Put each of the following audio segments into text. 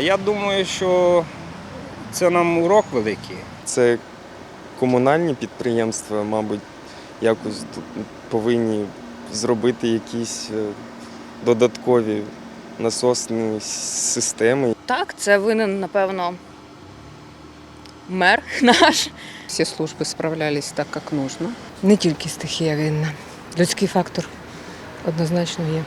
Я думаю, що це нам урок великий. Це комунальні підприємства, мабуть, якось повинні зробити якісь е, додаткові насосні системи. Так, це винен, напевно, мер наш. Все службы справлялись так, как нужно. Не тільки стихія винна. Людський фактор однозначно є.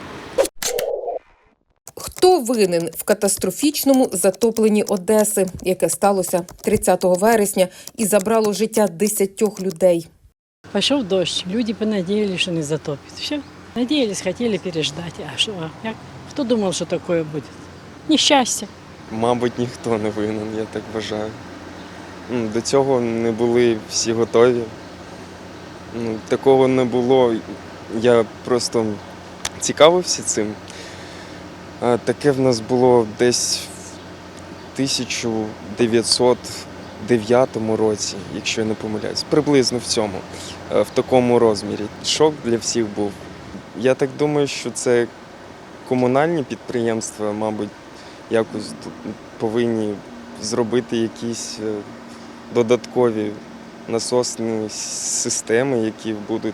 Хто винен в катастрофічному затопленні Одеси, яке сталося 30 вересня і забрало життя десятьох людей? Пошел дождь, люди понадеялись, что не затопит. Все. Надеялись, хотели переждать. А что? а як? Кто думал, что такое будет? Несчастье. Мабуть, ніхто не винен, я так вважаю. До цього не були всі готові. Такого не було. Я просто цікавився цим. Таке в нас було десь в 1909 році, якщо я не помиляюсь. Приблизно в цьому, е, в такому розмірі. Шок для всіх був. Я так думаю, що це комунальні підприємства, мабуть, якось повинні зробити якісь е, додаткові насосні системи, які будуть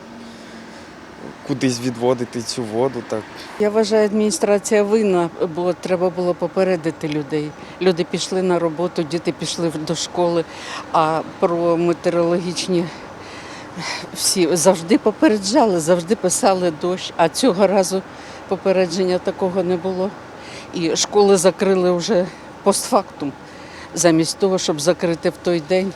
кудись відводити цю воду. Так. Я вважаю, адміністрація винна, бо треба було попередити людей. Люди пішли на роботу, діти пішли до школи, а про метеорологічні всі завжди попереджали, завжди писали дощ, а цього разу попередження такого не було. І школи закрили вже постфактум, замість того, щоб закрити в той день.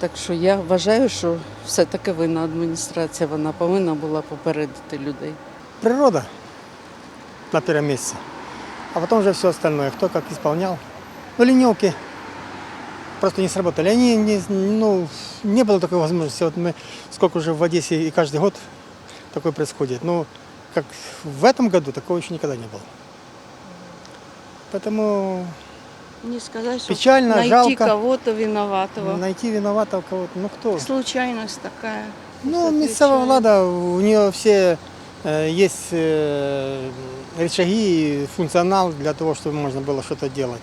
Так що я вважаю, що все-таки винна адміністрація, вона повинна була попередити людей. природа на первом месте, а потом уже все остальное, кто как исполнял. Ну, ленивки просто не сработали. Они не, ну, не было такой возможности. Вот мы сколько уже в Одессе и каждый год такое происходит. Но как в этом году такого еще никогда не было. Поэтому не сказать, что Печально, найти жалко. кого-то виноватого. найти виноватого кого-то, ну кто? Случайность такая. Ну, местная влада, у нее все э, есть э, рычаги и функционал для того, чтобы можно было что-то делать.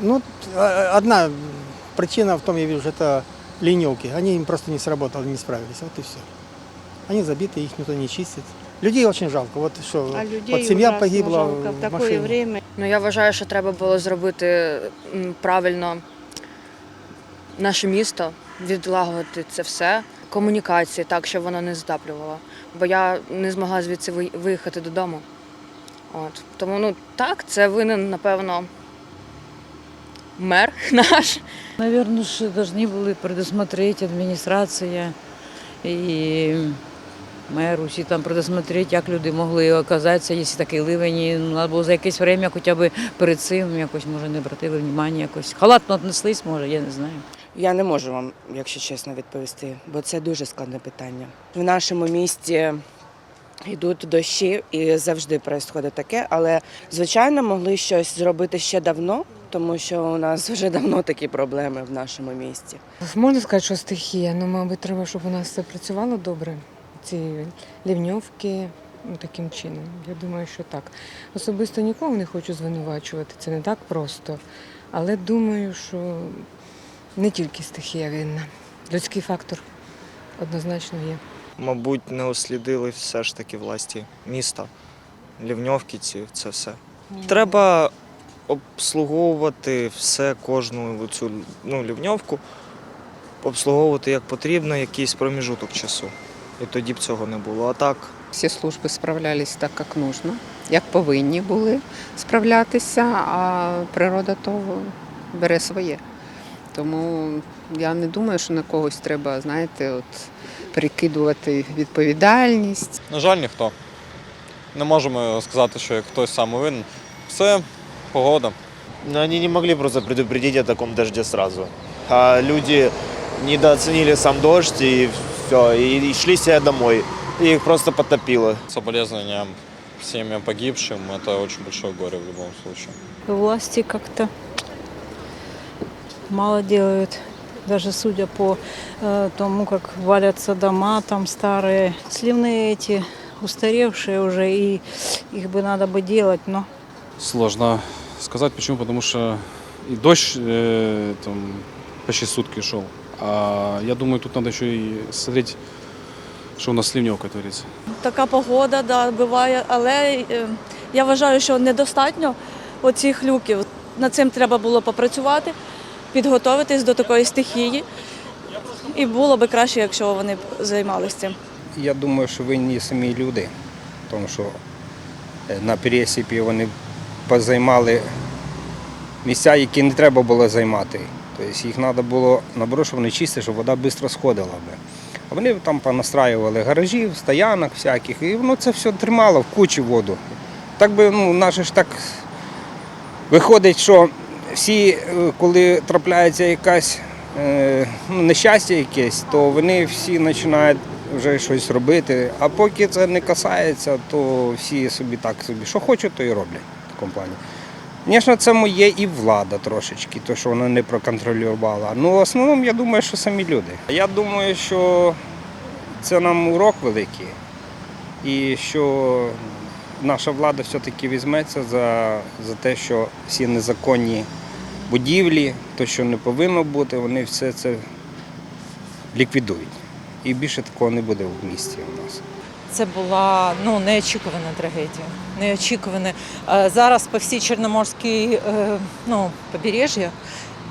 Ну, э, одна причина в том, я вижу, это ленивки. Они им просто не сработали, не справились. Вот и все. Они забиты, их никто не чистит. Людей очень жалко. Вот что, А людей семья ужасно погибла жалко в в такое время. Ну я вважаю, що треба було зробити правильно наше місто, відлагодити це все. Комунікації так, щоб воно не затаплювало. Бо я не змогла звідси виїхати додому. От. Тому ну так, це винен, напевно, мер наш. Наверное, же должны были предусмотреть адміністрація і мер, усі там предусмотреть, як люди могли оказатися, якщо такий ливень. І, Ну, було за якесь время хоча б перед цим якось, може, не обратили внимання, якось халатно віднеслись, може, я не знаю. Я не можу вам, якщо чесно, відповісти, бо це дуже складне питання. В нашому місті йдуть дощі і завжди відбувається таке, але звичайно могли щось зробити ще давно, тому що у нас вже давно такі проблеми в нашому місті. Можна сказати, що стихія, ну, мабуть, треба, щоб у нас все працювало добре. Ці лівньовки, ну, таким чином. Я думаю, що так. Особисто нікого не хочу звинувачувати, це не так просто. Але думаю, що не тільки стихія винна. Людський фактор однозначно є. Мабуть, не услідили все ж таки власті міста, лівньовки ці, це все. Треба обслуговувати все, кожну цю ну, лівньовку, обслуговувати як потрібно, якийсь проміжуток часу. І тоді б цього не було. А так, Всі служби справлялись так, як нужно, як повинні були справлятися, а природа то бере своє. Тому я не думаю, що на когось треба, знаєте, от перекидувати відповідальність. На жаль, ніхто. Не можемо сказати, що як хтось саме винен. Все погода. Но они не могли просто предупредить о таком дожде сразу. А люди недооценили сам дождь и все, и, и шли себе домой. И их просто потопило. Соболезнования семьям погибшим – это очень большое горе в любом случае. Власти как-то мало делают. Даже судя по э, тому, как валятся дома там старые, сливные эти устаревшие уже, и их бы надо бы делать, но Сложно сказать почему. Потому что и дождь э, там, почти сутки шел. А я думаю, тут надо еще и смотреть, что у нас с ливневкой творится. Така погода да, буває, але е, я вважаю, що недостатньо оцих люків. Над цим треба було попрацювати, підготуватись до такої стихії. І було би краще, якщо вони б займалися цим. Я думаю, що винні самі люди, тому що е, на пересипі вони позаймали місця, які не треба було займати. Тобто їх треба було наоборот, щоб щоб вода швидко сходила би. А вони там понастраювали гаражів, стоянок всяких, і воно це все тримало в кучі воду. Так би, ну, наше ж так виходить, що всі, е, коли трапляється якась е, ну, нещастя якесь, то вони всі починають вже щось робити. А поки це не касається, то всі собі так собі, що хочуть, то і роблять в такому плані. Звісно, це моє і влада трошечки, то що вона не проконтролювала. Ну, в основному я думаю, що самі люди. Я думаю, що це нам урок великий, і що наша влада все-таки візьметься за, за те, що всі незаконні будівлі, то, що не повинно бути, вони все це ліквідують. І більше такого не буде в місті у нас. Це була ну неочікувана трагедія. Неочікувана. Е, Зараз по всій Чорноморській е, ну, побережжя,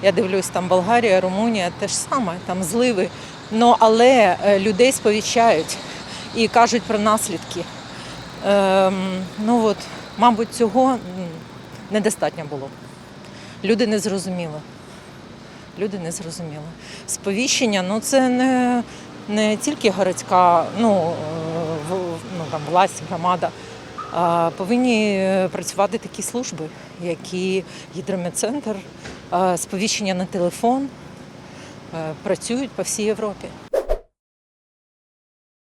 я дивлюсь, там Болгарія, Румунія, те ж саме, там зливи. Ну, але е, людей сповіщають і кажуть про наслідки. Ем, ну от, мабуть, цього недостатньо було. Люди не зрозуміли. Люди не зрозуміли. Сповіщення ну це не, не тільки городська ну, ну, там, власть, громада. Повинні е, працювати такі служби, які гідрометцентр, сповіщення на телефон е, працюють по всій Європі.